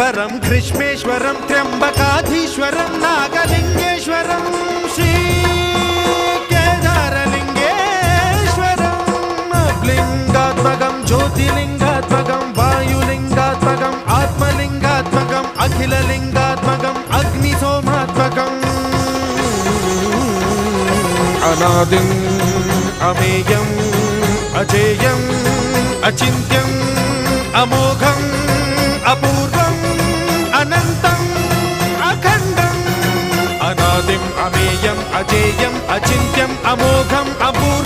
परम ग्रीष्मेश्वर त्र्यंबकाधीश्वर, नागलिंगेश्वर श्री केदारलिंगेश्वर लिंगात्मक ज्योतिलिङ्गात्मकं वायुलिङ्गात्मकम् आत्मलिङ्गात्मकम् अखिललिङ्गात्मकम् अग्निसोमात्मकम् अनादि अमेयम अजेयम् अचिंत्यम अमो అజేయం అచేయం అచింత్యం అమోఘం అభూ